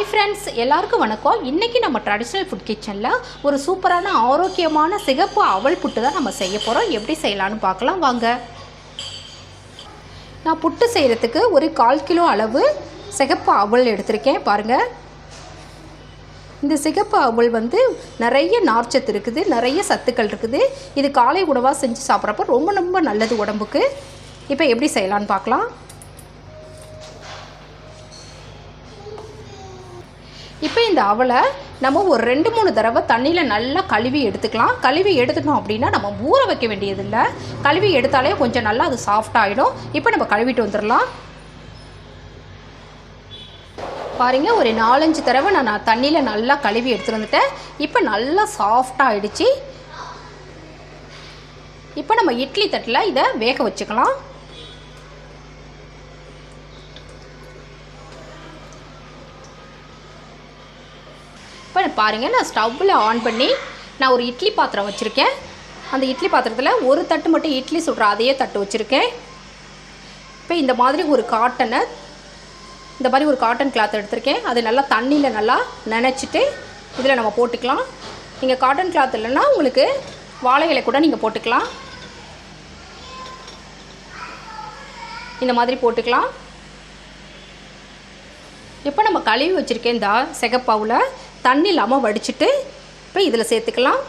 Hi friends எல்லாருக்கும் வணக்கம். இன்றைக்கி நம்ம ட்ரெடிஷ்னல் ஃபுட் கிச்சனில் ஒரு சூப்பரான ஆரோக்கியமான சிகப்பு அவல் புட்டு தான் நம்ம செய்ய போகிறோம் எப்படி செய்யலான்னு பார்க்கலாம். வாங்க. நான் புட்டு செய்கிறதுக்கு ஒரு கால் கிலோ அளவு சிகப்பு அவல் எடுத்திருக்கேன். பாருங்கள் இந்த சிகப்பு அவல் வந்து நிறைய நார்ச்சத்து இருக்குது நிறைய சத்துக்கள் இருக்குது. இது காலை உணவாக செஞ்சு சாப்பிட்றப்ப ரொம்ப ரொம்ப நல்லது உடம்புக்கு. இப்போ எப்படி செய்யலான்னு பார்க்கலாம். இப்போ இந்த அவலை நம்ம ஒரு ரெண்டு மூணு தடவை தண்ணியில் நல்லா கழுவி எடுத்துக்கலாம். கழுவி எடுத்துட்டோம் அப்படின்னா நம்ம ஊற வைக்க வேண்டியதில்லை. கழுவி எடுத்தாலே கொஞ்சம் நல்லா அது சாஃப்டாகிடும் இப்போ நம்ம கழுவிட்டு வந்துடலாம். பாருங்க ஒரு நாலஞ்சு தடவை நான் தண்ணியில் நல்லா கழுவி எடுத்துகிட்டு வந்துட்டேன். இப்போ நல்லா சாஃப்டாகிடுச்சு இப்போ நம்ம இட்லி தட்டில் இதை வேக வச்சுக்கலாம். இப்போ பாருங்கள் நான் ஸ்டவ்வில் ஆன் பண்ணி நான் ஒரு இட்லி பாத்திரம் வச்சுருக்கேன். அந்த இட்லி பாத்திரத்தில் ஒரு தட்டு மட்டும் இட்லி சுடுற அதையே தட்டு வச்சுருக்கேன். இப்போ இந்த மாதிரி ஒரு காட்டனை இந்த மாதிரி ஒரு காட்டன் கிளாத் எடுத்திருக்கேன். அது நல்லா தண்ணியில் நல்லா நினச்சிட்டு இதில் நம்ம போட்டுக்கலாம். நீங்கள் காட்டன் கிளாத் இல்லைன்னா உங்களுக்கு வாழை இலை கூட நீங்கள் போட்டுக்கலாம். இந்த மாதிரி போட்டுக்கலாம். எப்போ நம்ம கழுவி வச்சுருக்கேன் இந்த செகப்பாவில். தண்ணி இல்லாமல் வடிச்சிட்டு இப்போ இதில் சேர்த்துக்கலாம்.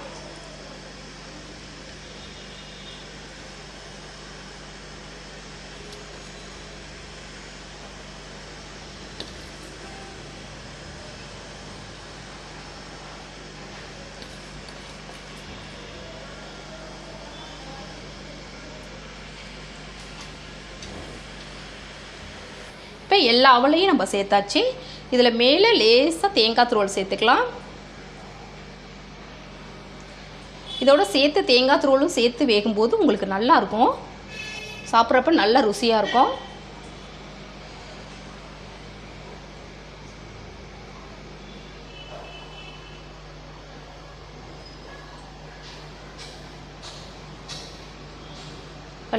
இப்போ எல்லா அவளையும் நம்ம சேர்த்தாச்சு. இதில் மேலே லேசாக தேங்காய் துருவல் சேர்த்துக்கலாம். இதோட சேர்த்து தேங்காய் துருவலும் சேர்த்து வேகும்போது உங்களுக்கு நல்லா இருக்கும். சாப்பிட்றப்ப நல்லா ருசியாக இருக்கும்.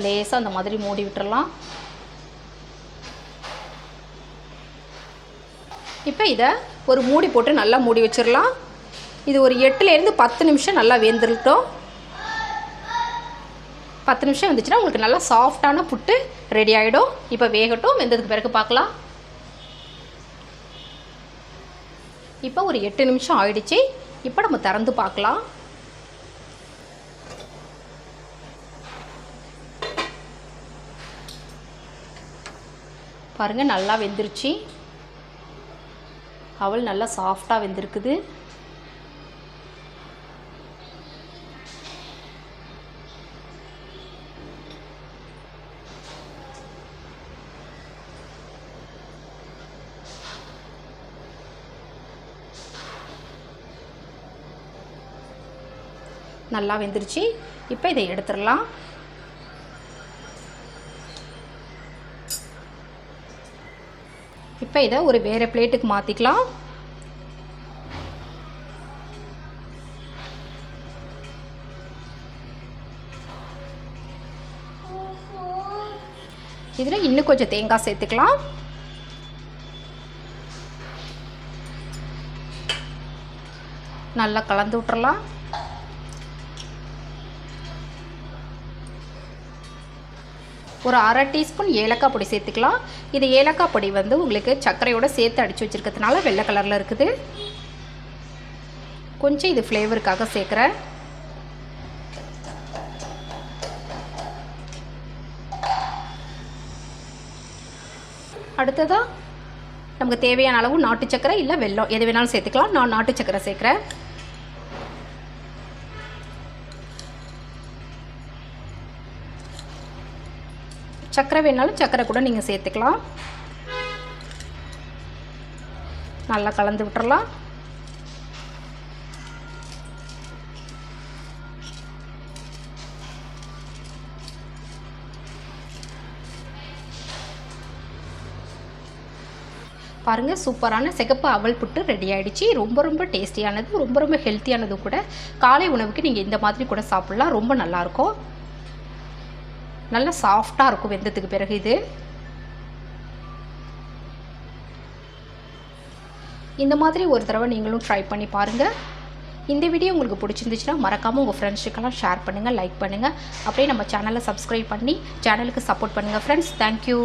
லேசாக அந்த மாதிரி மூடி விட்டுறலாம். இப்போ இதை ஒரு மூடி போட்டு நல்லா மூடி வச்சிடலாம் இது ஒரு எட்டுலேருந்து பத்து நிமிஷம் நல்லா வெந்துருக்கட்டும். பத்து நிமிஷம் வந்துச்சுன்னா உங்களுக்கு நல்லா சாஃப்டான புட்டு ரெடி ஆகிடும் இப்போ வேகட்டும் வெந்ததுக்கு பிறகு பார்க்கலாம். இப்போ ஒரு எட்டு நிமிஷம் ஆயிடுச்சு. இப்போ நம்ம திறந்து பார்க்கலாம். பாருங்கள் நல்லா வெந்துருச்சு. அவள் நல்லா சாஃப்டாக வெந்திருக்குது. நல்லா வெந்துருச்சு. இப்போ இதை எடுத்துடலாம். இப்போ இதை ஒரு வேறு பிளேட்டுக்கு மாற்றிக்கலாம் இதில் இன்னும் கொஞ்சம் தேங்காய் சேர்த்துக்கலாம். நல்லா கலந்து விட்டுறலாம். ஒரு அரை டீஸ்பூன் ஏலக்காய் பொடி சேர்த்துக்கலாம். இது ஏலக்காய் பொடி வந்து உங்களுக்கு சர்க்கரையோட சேர்த்து அடித்து வச்சுருக்கிறதுனால வெள்ளை கலரில் இருக்குது. கொஞ்சம் இது ஃப்ளேவருக்காக சேர்க்குறேன். அடுத்ததாக நமக்கு தேவையான அளவு நாட்டு சக்கரை இல்லை வெள்ளம் எது வேணாலும் சேர்த்துக்கலாம். நான் நாட்டு சக்கரை சேர்க்குறேன். சக்கரை வேணாலும் சக்கரை கூட நீங்கள் சேர்த்துக்கலாம். நல்லா கலந்து விட்டுறலாம். பாருங்கள் சூப்பரான சிகப்பு அவல் புட்டு ரெடி ஆகிடுச்சு ரொம்ப ரொம்ப டேஸ்டியானது ரொம்ப ரொம்ப ஹெல்த்தியானதும் கூட காலை உணவுக்கு நீங்கள் இந்த மாதிரி கூட சாப்பிட்லாம். ரொம்ப நல்லாயிருக்கும் நல்லா சாஃப்டாக இருக்கும் வெந்ததுக்கு பிறகு இது. இந்த மாதிரி ஒரு தடவை நீங்களும் ட்ரை பண்ணி பாருங்கள் இந்த வீடியோ உங்களுக்கு பிடிச்சிருந்துச்சுன்னா மறக்காமல் உங்கள் ஃப்ரெண்ட்ஸுக்கெல்லாம் ஷேர் பண்ணுங்கள் லைக் பண்ணுங்கள் அப்படியே நம்ம சேனலை சப்ஸ்கிரைப் பண்ணி சேனலுக்கு சப்போர்ட் பண்ணுங்கள் ஃப்ரெண்ட்ஸ் தேங்க்யூ